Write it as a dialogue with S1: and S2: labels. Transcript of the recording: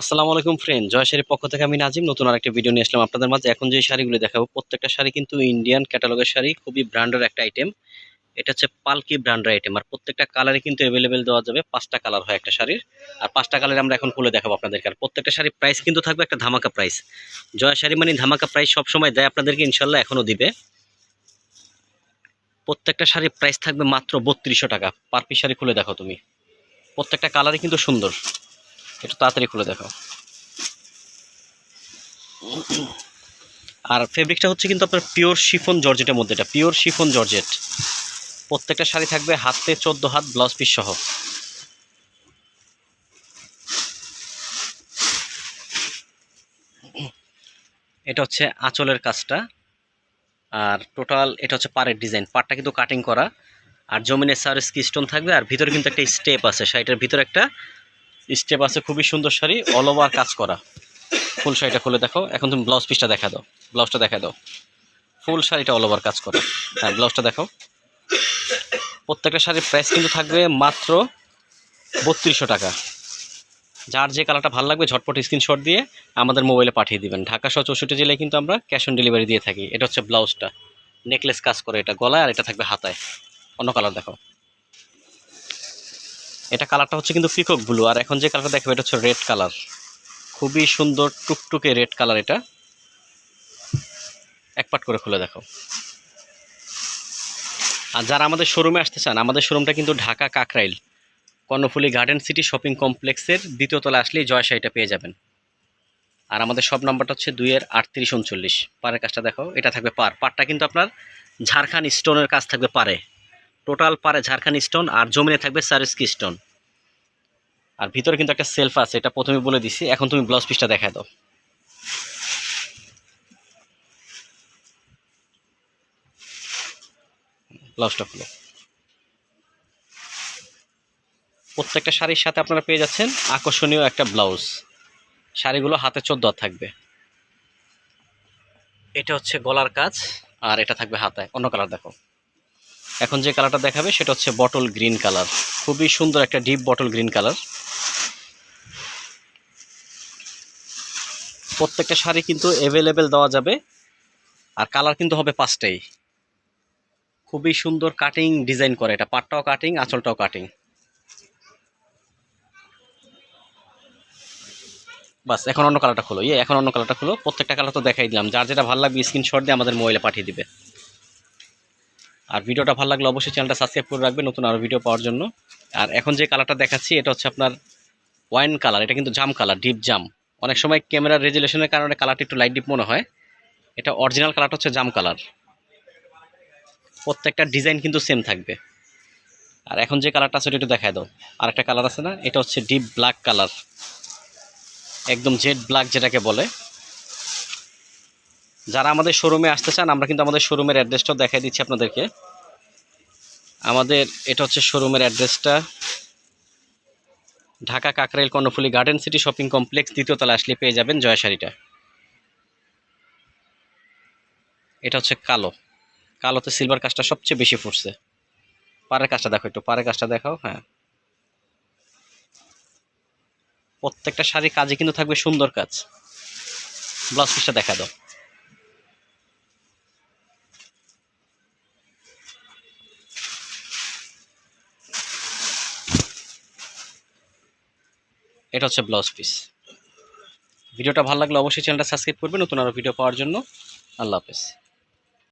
S1: আসসালামু আলাইকুম ফ্রেন্ড জয় শাড়ির পক্ষ থেকে আমি নাজিম। নতুন আরেকটা ভিডিও নিয়ে আসলাম আপনাদের মাঝে। এখন যে শাড়িগুলো দেখাবো, প্রত্যেকটা শাড়ি কিন্তু ইন্ডিয়ান ক্যাটালগের শাড়ি, খুবই ব্র্যান্ডের একটা আইটেম এটা হচ্ছে পালকি ব্র্যান্ডের আইটেম আর প্রত্যেকটা কালারে কিন্তু অ্যাভেলেবেল দেওয়া যাবে পাঁচটা কালার হয় একটা শাড়ির। আর পাঁচটা কালার আমরা এখন খুলে দেখাবো আপনাদেরকে। আর প্রত্যেকটা শাড়ির প্রাইস কিন্তু থাকবে একটা ধামাকা প্রাইস জয় শাড়ি মানে ধামাকা প্রাইস সবসময় দেয় আপনাদেরকে ইনশাল্লাহ এখনও দিবে। প্রত্যেকটা শাড়ির প্রাইস থাকবে মাত্র বত্রিশশো টাকা। পার পিস শাড়ি খুলে দেখো তুমি। প্রত্যেকটা কালারই কিন্তু সুন্দর। একটু তাড়াতাড়ি খুলে দেখো। আর ফেব্রিকটা হচ্ছে কিন্তু আপনার পিওর শিফন জর্জেটের মধ্যে। এটা পিওর শিফন জর্জেট। প্রত্যেকটা শাড়ি থাকবে হাতে চোদ্দ হাত ব্লাউজ পিস সহ। এটা হচ্ছে আঁচলের কাজটা। আর টোটাল এটা হচ্ছে পাড়ের ডিজাইন পাড়টা কিন্তু কাটিং করা। আর জমিনের সার স্টোন থাকবে। আর ভিতরে কিন্তু একটা স্টেপ আছে। শাড়িটার ভিতরে একটা স্টেপ আছে খুবই সুন্দর শাড়ি অল ওভার কাজ করা। ফুল শাড়িটা খুলে দেখো এখন তুমি ব্লাউজ পিসটা দেখা দাও। ব্লাউজটা দেখা দাও। ফুল শাড়িটা অল ওভার কাজ করা। হ্যাঁ ব্লাউজটা দেখো প্রত্যেকটা শাড়ির প্রাইস কিন্তু থাকবে মাত্র বত্রিশশো টাকা। যার যে কালারটা ভালো লাগবে, ঝটপট স্ক্রিনশট দিয়ে আমাদের মোবাইলে পাঠিয়ে দিবেন। ঢাকা সহ চৌষট্টি জেলায় কিন্তু আমরা ক্যাশ অন ডেলিভারি দিয়ে থাকি। এটা হচ্ছে ব্লাউজটা নেকলেস কাজ করে এটা গলায়, আর এটা থাকবে হাতায়। অন্য কালার দেখো এটা কালারটা হচ্ছে কিন্তু ফিকক ব্লু, আর এখন যে কালারটা দেখবে এটা হচ্ছে রেড কালার। খুবই সুন্দর টুকটুকে রেড কালার এটা। এক পাট করে খুলে দেখো। আর যারা আমাদের শোরুমে আসতে চান, আমাদের শোরুমটা কিন্তু Dhaka Kakrail. Karnaphuli garden city shopping কমপ্লেক্সের দ্বিতীয় তলা আসলেই জয় শাড়িটা পেয়ে যাবেন। আর আমাদের সব নাম্বারটা হচ্ছে দুইয়ের আটত্রিশ উনচল্লিশ। পারের কাজটা দেখো, এটা থাকবে পার। পারটা কিন্তু আপনার ঝাড়খান স্টোনের কাজ থাকবে পারে। টোটাল পারে ঝাড়খান স্টোন আর জমিনে থাকবে সারিস্কি স্টোন। আর ভিতরে কিন্তু একটা সেলফ আছে, এটা প্রথমে বলে দিছি। এখন তুমি ব্লাউজ পিসটা দেখায় দাও। ব্লাউজটা খুলো। প্রত্যেকটা শাড়ির সাথে আপনারা পেয়ে যাচ্ছেন আকর্ষণীয় একটা ব্লাউজ শাড়িগুলো হাতে চোদ্দ থাকবে। এটা হচ্ছে গলার কাজ আর এটা থাকবে হাতায়। অন্য কালার দেখো। এখন যে কালারটা দেখাবে সেটা হচ্ছে বটল গ্রিন কালার। খুবই সুন্দর একটা ডিপ বটল গ্রিন কালার। প্রত্যেকটা শাড়ি কিন্তু অ্যাভেলেবেল দেওয়া যাবে। আর কালার কিন্তু হবে পাঁচটাই। খুবই সুন্দর কাটিং ডিজাইন করে। এটা পাটটাও কাটিং আঁচলটাও কাটিং বাস, এখন অন্য কালারটা খোলো। ইয়ে এখন অন্য কালারটা খোলো। প্রত্যেকটা কালার তো দেখাই দিলাম। যার যেটা ভালো লাগবে স্ক্রিনশট দিয়ে আমাদের মোবাইলে পাঠিয়ে দিবে। আর ভিডিওটা ভালো লাগলে অবশ্যই চ্যানেলটা সাবস্ক্রাইব করে রাখবে নতুন আরও ভিডিও পাওয়ার জন্য। আর এখন যে কালারটা দেখাচ্ছি, এটা হচ্ছে আপনার ওয়াইন কালার এটা কিন্তু জাম কালার ডিপ জাম অনেক সময় ক্যামেরার রেজুলেশনের কারণে কালারটা একটু লাইট ডিপ মনে হয়। এটা অরিজিনাল কালারটা হচ্ছে জাম কালার প্রত্যেকটা ডিজাইন কিন্তু সেম থাকবে। আর এখন যে কালারটা আছে ওটা একটু দেখায় দাও। আর একটা কালার আছে না, এটা হচ্ছে ডিপ ব্ল্যাক কালার একদম জেড ব্ল্যাক যেটাকে বলে। যারা আমাদের শোরুমে আসতে চান, আমরা কিন্তু আমাদের শোরুমের অ্যাড্রেসটাও দেখাই দিচ্ছি আপনাদেরকে। আমাদের এটা হচ্ছে শোরুমের অ্যাড্রেসটা Dhaka Kakrail Karnaphuli garden city shopping complex দ্বিতীয় তলা আসলে পেয়ে যাবেন জয় শাড়িটা। এটা হচ্ছে কালো। কালোতে সিলভার কাজটা সবচেয়ে বেশি ফুটছে। পাড়ের কাজটা দেখো একটু, পাড়ের কাজটা দেখাও হ্যাঁ। প্রত্যেকটা শাড়ি কাজে কিন্তু থাকবে সুন্দর কাজ। ব্লাউজ পিসটা দেখা দাও। এটা হচ্ছে ব্লাউজ পিস। ভিডিওটা ভালো লাগলে অবশ্যই চ্যানেলটা সাবস্ক্রাইব করবেন, নতুন আরও ভিডিও পাওয়ার জন্য। আল্লাহ হাফেজ।